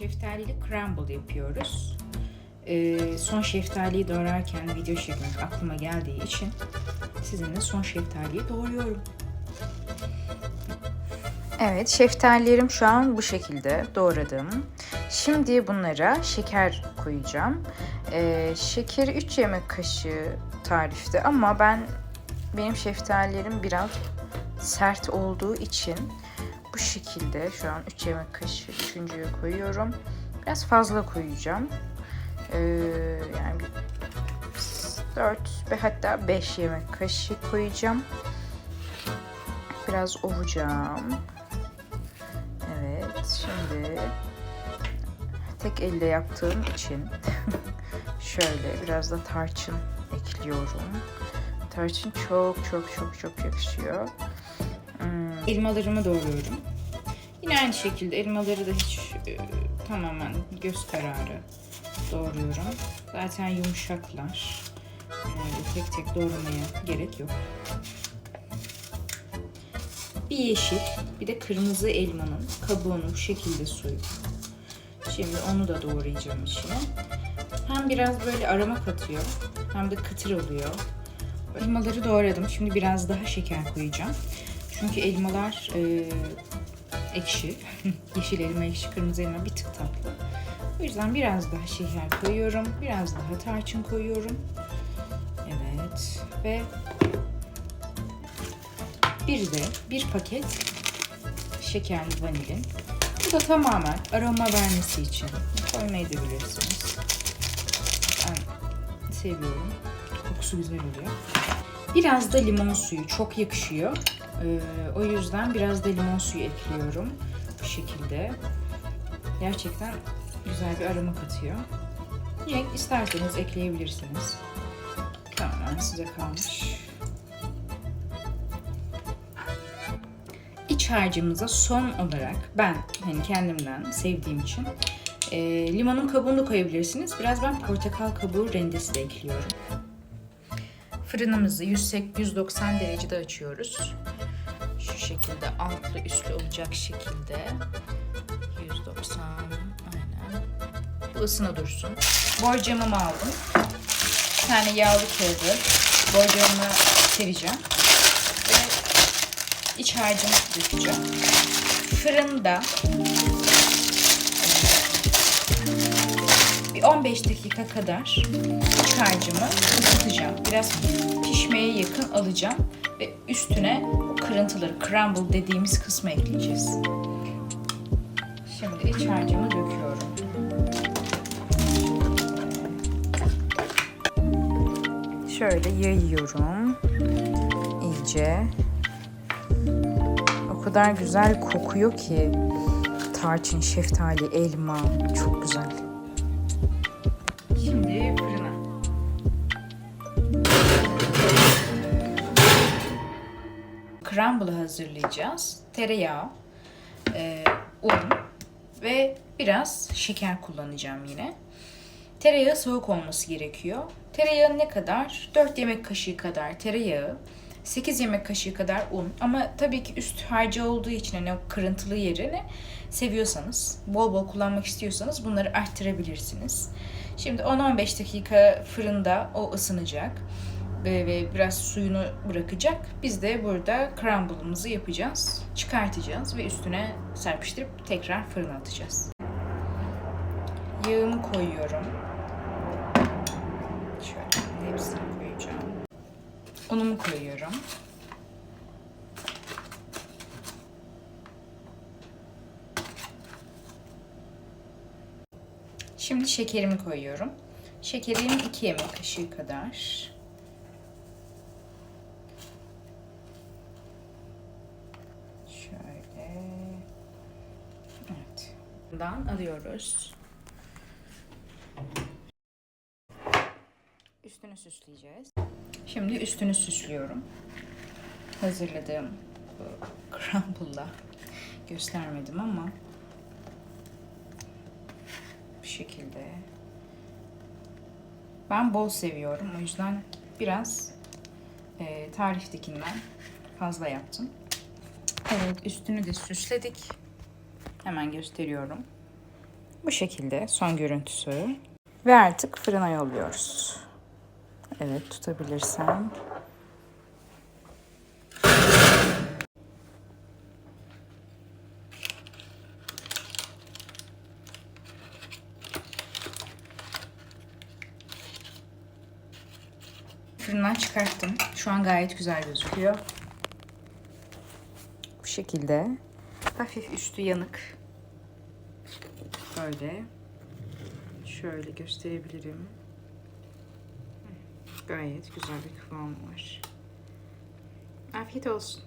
şeftalili crumble yapıyoruz. Ee, son şeftaliyi doğrarken video çekmek aklıma geldiği için sizinle son şeftaliyi doğruyorum. Evet, şeftalilerim şu an bu şekilde doğradım. Şimdi bunlara şeker koyacağım. Ee, şekeri 3 yemek kaşığı tarifte ama ben benim şeftalilerim biraz sert olduğu için bu şekilde şu an 3 yemek kaşığı üçüncüye koyuyorum. Biraz fazla koyacağım. Ee, yani 4 ve hatta 5 yemek kaşığı koyacağım. Biraz ovacağım. Evet, şimdi tek elle yaptığım için şöyle biraz da tarçın ekliyorum. Tarçın çok çok çok çok yakışıyor. Elmalarımı doğruyorum. Yine aynı şekilde elmaları da hiç e, tamamen göz kararı doğruyorum. Zaten yumuşaklar. Yani tek tek doğramaya gerek yok. Bir yeşil, bir de kırmızı elmanın kabuğunu bu şekilde soyup şimdi onu da doğrayacağım içine. Hem biraz böyle aroma katıyor, hem de kıtır oluyor. Elmaları doğradım. Şimdi biraz daha şeker koyacağım. Çünkü elmalar e, ekşi. Yeşil elma ekşi, kırmızı elma bir tık tatlı. O yüzden biraz daha şeker koyuyorum. Biraz daha tarçın koyuyorum. Evet. Ve bir de bir paket şekerli vanilin. Bu da tamamen aroma vermesi için koymayı da bilirsiniz. Ben seviyorum. Kokusu güzel oluyor. Biraz da limon suyu çok yakışıyor. Ee, o yüzden biraz da limon suyu ekliyorum. Bu şekilde. Gerçekten güzel bir aroma katıyor. Yine isterseniz ekleyebilirsiniz. Tamamen size kalmış. İç harcımıza son olarak ben hani kendimden sevdiğim için e, limonun kabuğunu da koyabilirsiniz. Biraz ben portakal kabuğu rendesi de ekliyorum. Fırınımızı 190 derecede açıyoruz. Şekilde altlı üstlü olacak şekilde. 190 aynen. Bu ısına dursun. Borcamımı aldım. Bir tane yağlı kağıdı borcamımı sereceğim. Ve iç harcımı dökeceğim. Fırında bir 15 dakika kadar iç harcımı ısıtacağım. Biraz pişmeye yakın alacağım ve üstüne kırıntıları, crumble dediğimiz kısmı ekleyeceğiz. Şimdi iç harcımı döküyorum. Şöyle yayıyorum. iyice. O kadar güzel kokuyor ki tarçın, şeftali, elma çok güzel. Crumble'ı hazırlayacağız. Tereyağı, e, un ve biraz şeker kullanacağım yine. Tereyağı soğuk olması gerekiyor. Tereyağı ne kadar? 4 yemek kaşığı kadar tereyağı, 8 yemek kaşığı kadar un. Ama tabii ki üst harcı olduğu için hani o kırıntılı yerini seviyorsanız, bol bol kullanmak istiyorsanız bunları arttırabilirsiniz. Şimdi 10-15 dakika fırında o ısınacak ve, ve biraz suyunu bırakacak. Biz de burada crumble'ımızı yapacağız. Çıkartacağız ve üstüne serpiştirip tekrar fırına atacağız. Yağımı koyuyorum. Şöyle hepsini koyacağım. Unumu koyuyorum. Şimdi şekerimi koyuyorum. Şekerim 2 yemek kaşığı kadar. Şöyle. Evet. Bundan alıyoruz. Üstünü süsleyeceğiz. Şimdi üstünü süslüyorum. Hazırladığım crumble'la göstermedim ama bu şekilde. Ben bol seviyorum. O yüzden biraz e, tariftekinden fazla yaptım. Evet üstünü de süsledik. Hemen gösteriyorum. Bu şekilde son görüntüsü. Ve artık fırına yolluyoruz. Evet tutabilirsem. Fırından çıkarttım. Şu an gayet güzel gözüküyor. Şekilde. Hafif üstü yanık. Böyle. Şöyle gösterebilirim. Gayet güzel bir kıvam var. Afiyet olsun.